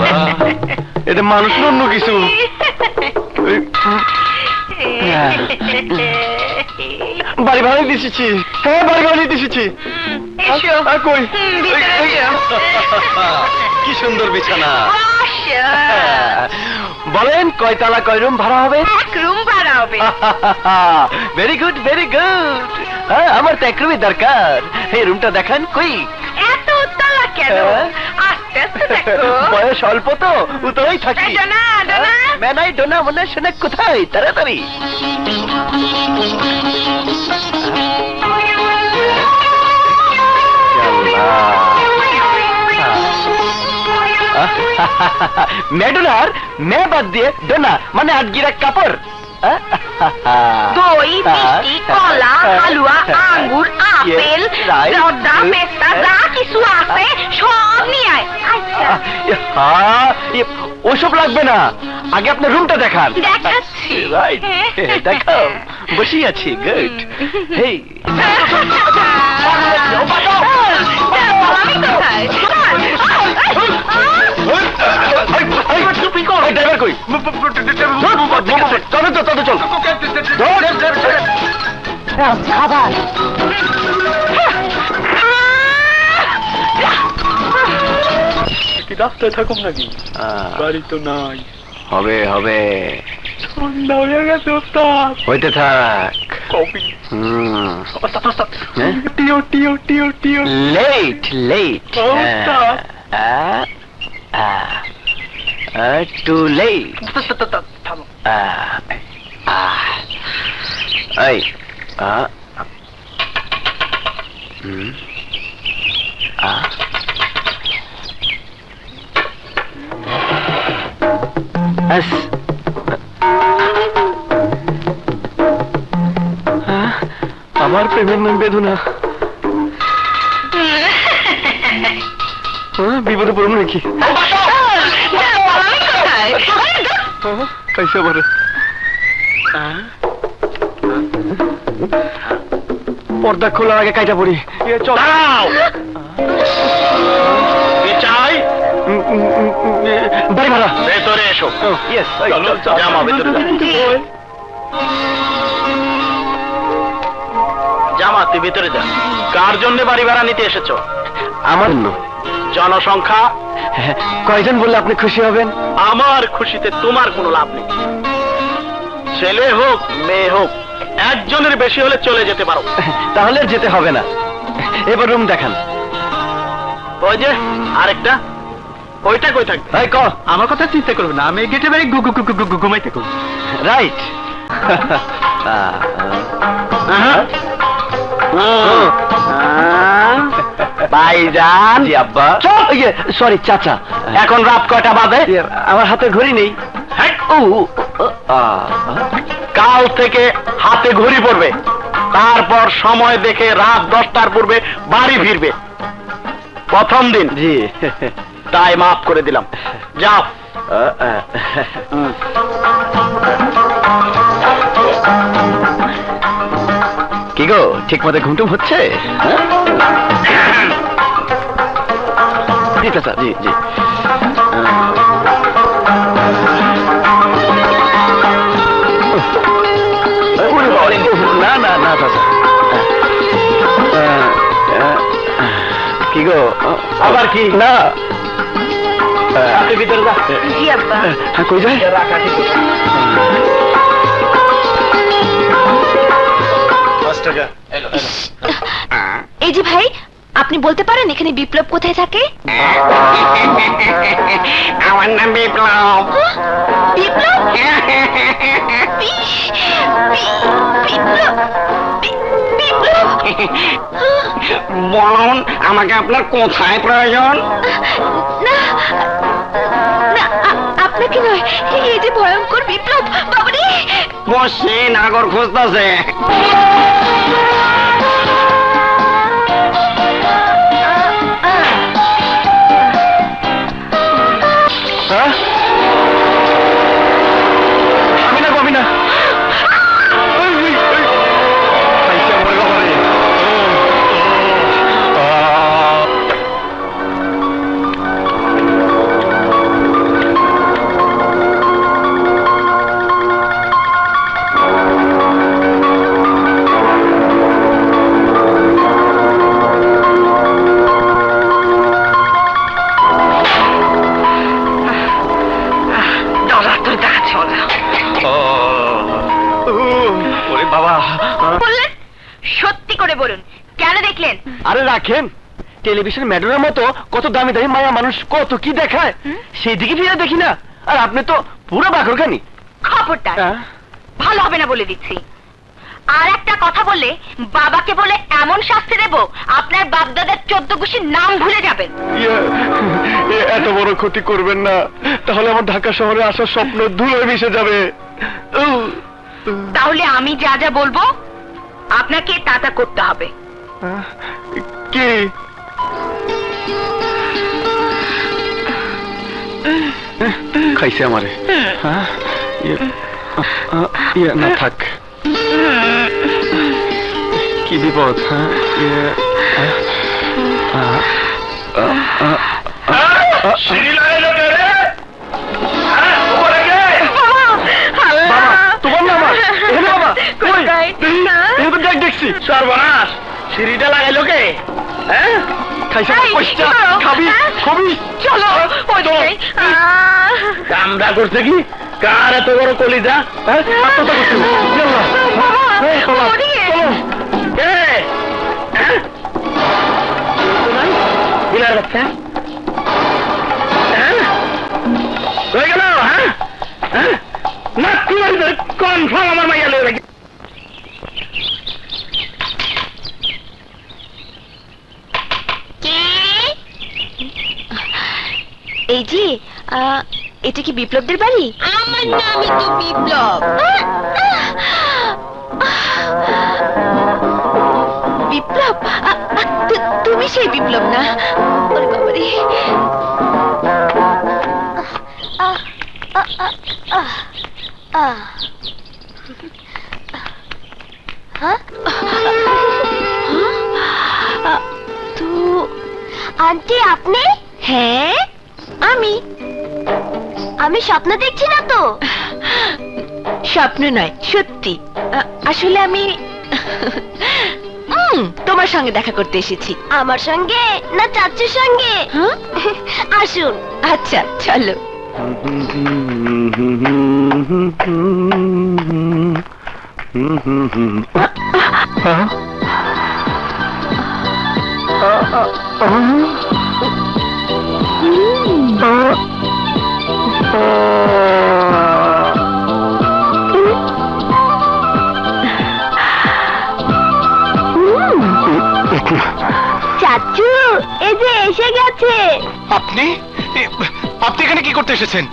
আল্লাহ, এটা মানুষ অন্য কিছু। হ্যাঁ। বাড়ি ভাড়া এসেছি। হ্যাঁ বাড়ি ভাড়া এসো। কি সুন্দর বিছানা। বলেন কয়তলা কয় রুম ভাড়া হবে? এক রুম ভাড়া হবে। ভেরি গুড ভেরি গুড আমার তো এক রুমই দরকার। এই রুমটা দেখান কই? এত উত্তলা কেন? হ্যাঁ? বয়স অল্প তো উতলাই থাকি। ডোনা। মেনাই ডোনা মনে শোনে কোথায়? তাড়াতাড়ি। মেডোনার মে বাদ দিয়ে ডোনা মানে আটগিরা কাপড়। দই মিষ্টি কলা হালুয়া আঙ্গুর আপেল জর্দা পেস্তা যা কিছু আছে সব নিয়ে আয় আচ্ছা হ্যাঁ, ওসব লাগবে না আগে আপনার রুমটা দেখান দেখাচ্ছি রাইট দেখাও বসি আছি গুড হেই চলো তো চলো চল খাবার কি রাস্তায় থাকুম নাকি? বাড়ি তো নাই। হবে হবে। সন্ধ্যা হয়ে গেছে ওস্তাদ। হইতে থাক। হ্যাঁ? টিও টিও টিও টিও। Let let stop. To let থামো। এই আ হুম আ। আহ, আমার প্রেমের নাম বেদনা। হ্যাঁ, বিপদে পড়ব নাকি? হ্যাঁ, কাইসা পারে পর্দা খোলার আগে কাইটা পড়ি। দাঁড়াও! চাই। বাড়ি ভাড়া। ভেতরে এসো। জামা ভেতরে। জামা তুই ভিতরে যা। কার জন্য বাড়ি ভাড়া নিতে এসেছ? আমার। জনসংখ্যা? হ্যাঁ, কয়জন বললে আপনি খুশি হবেন? আমার খুশিতে তোমার কোনো লাভ নেই। ছেলে হোক মেয়ে হোক একজনের বেশি হলে চলে যেতে পারো। তাহলে যেতে হবে না। এবার রুম দেখান। ওই যে আরেকটা। ওইটা কই থাকবে? ভাই ক। আমার কথা চিন্তা করবে না আমি গেটে বাড়ি ঘুমাইতে করব রাইট। ভাইজান জি আব্বা। সরি চাচা। এখন রাত কয়টা বাজে? ইয়ে, আমার হাতে ঘড়ি নেই। হ্যাঁ, ও কাল থেকে হাতে ঘড়ি পড়বে। তারপর সময় দেখে রাত দশটার পূর্বে বাড়ি ফিরবে। প্রথম দিন। জি। তাই মাফ করে দিলাম। যাও। কি গো ঠিক মতো ঘুমটুম হচ্ছে? হ্যাঁ? জি চাচা জি জি। কি গো? আবার কি? না। ভিতরে যা জি আব্বা। হ্যাঁ কই যায়? রাখা ঠিক আছে। এই যে ভাই আপনি বলতে পারেন এখানে বিপ্লব কোথায় থাকে? আমার নাম বিপ্লব। বিপ্লব? আমাকে আপনার কোথায় প্রয়োজন। না আপনাকে নয় এই যে ভয়ঙ্কর বিপ্লব বাবারে বসে নাগর খুঁজতেছে। ওরে বাবা। বললেন? সত্যি করে বলুন কেন দেখলেন? আরে রাখেন টেলিভিশন মতো কত দামি দামি মায়া মানুষ কত কি দেখায় সেই দিকে ফিরে দেখি না। আর আপনি তো পুরো হ্যাঁ? ভালো হবে না বলে দিচ্ছি। আর একটা কথা বলে বাবাকে বলে এমন শাস্তি দেব আপনার বাপদাদার চোদ্দ গুষির নাম ভুলে যাবেন। ইয়ে, এত বড় ক্ষতি করবেন না। তাহলে আমার ঢাকা শহরে আসার স্বপ্ন ধুলো মিশে যাবে। তাহলে আমি যা যা বলব আপনাকে তা তা করতে হবে কি খাইছে আমারে হ্যাঁ? ইয়ে, ইয়ে, না থাক কি বিপদ হ্যাঁ ইয়ে? হ্যাঁ, সর্বনাশ। সিঁড়িটা লাগাইলো কে? হ্যাঁ? খাইছে এই, পয়সা খাবি? খাবি চলো ওইদিকে আহ, কামড়া করছে কি? কার এত বড় কলিজা? হ্যাঁ? আত্মহত্যা করছি। চলো, হ্যাঁ? বিলার বাচ্চা? হ্যাঁ? গেল হ্যাঁ? হ্যাঁ? না কনফার্ম আমার মাইয়া লয়ে এই যে এটা কি বিপ্লবদের বাড়ি? আমার নামই তো বিপ্লব। বিপ্লব? তুমি সেই বিপ্লব না? ওরে বাবারে। হ্যাঁ? তো আন্টি আপনি? হ্যাঁ? আমি? আমি স্বপ্ন দেখছি না তো? স্বপ্ন নয় সত্যি। আসলে আমি উম, তোমার সঙ্গে দেখা করতে এসেছি। আমার সঙ্গে? না চাচুর সঙ্গে? আসুন। আচ্ছা চলো। হ্যাঁ? চাচু এই যে এসে গেছে। আপনি? এ- আপনি এখানে কি করতে এসেছেন?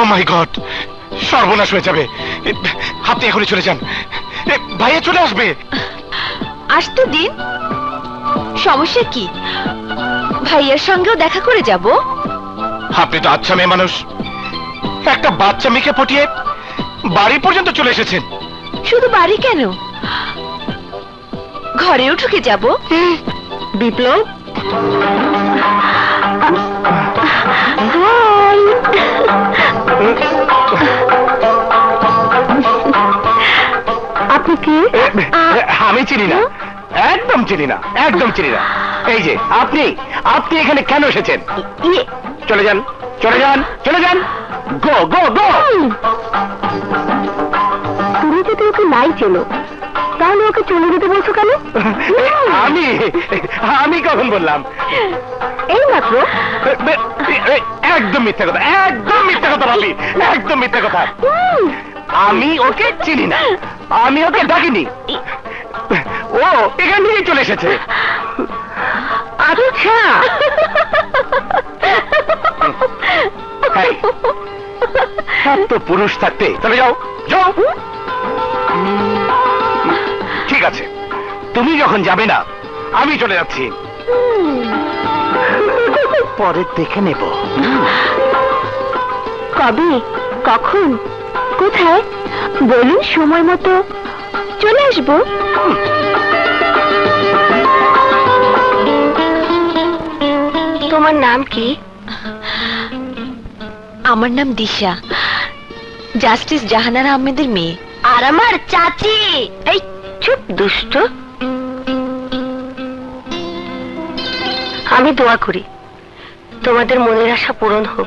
ও মাই গড সর্বনাশ হয়ে যাবে। এ, আপনি এখনই চলে যান। এ, ভাইয়া চলে আসবে। আসতে দিন। সমস্যা কি? ভাইয়ার সঙ্গেও দেখা করে যাব? আপনি তো আচ্ছা মেয়ে মানুষ। একটা বাচ্চা মেয়েকে পটিয়ে বাড়ি পর্যন্ত চলে এসেছেন। শুধু বাড়ি কেন? ঘরেও ঢুকে যাব? বিপ্লব? আপনি কি? আমি চিনি না। একদম চিনি না। একদম চিনি না। এই যে আপনি আপনি এখানে কেন এসেছেন? চলে যান চলে যান চলে যান। গো গো গো। তুমি যদি ওকে নাই চেনো তাহলে ওকে চলে যেতে বলছো কেন? আমি আমি কখন বললাম? এই মাত্র একদম মিথ্যা কথা একদম মিথ্যা কথা ভাবি একদম মিথ্যা কথা। আমি ওকে চিনি না আমি ওকে ডাকিনি। ও এখান থেকেই চলে এসেছে। আচ্ছা। এই, এত পুরুষ থাকতে। চলে যাও। যাও। ঠিক আছে। তুমি যখন যাবে না আমি চলে যাচ্ছি। পরে দেখে নেব। কবে? কখন? কোথায়? বলুন সময় মতো। চলে আসব। তোমার নাম কি? আমার নাম দিশা। জাস্টিস জাহানারা আহমেদের মেয়ে। আর আমার চাচি। এই চুপ, দুষ্ট। আমি দোয়া করি তোমাদের মনের আশা পূরণ হোক।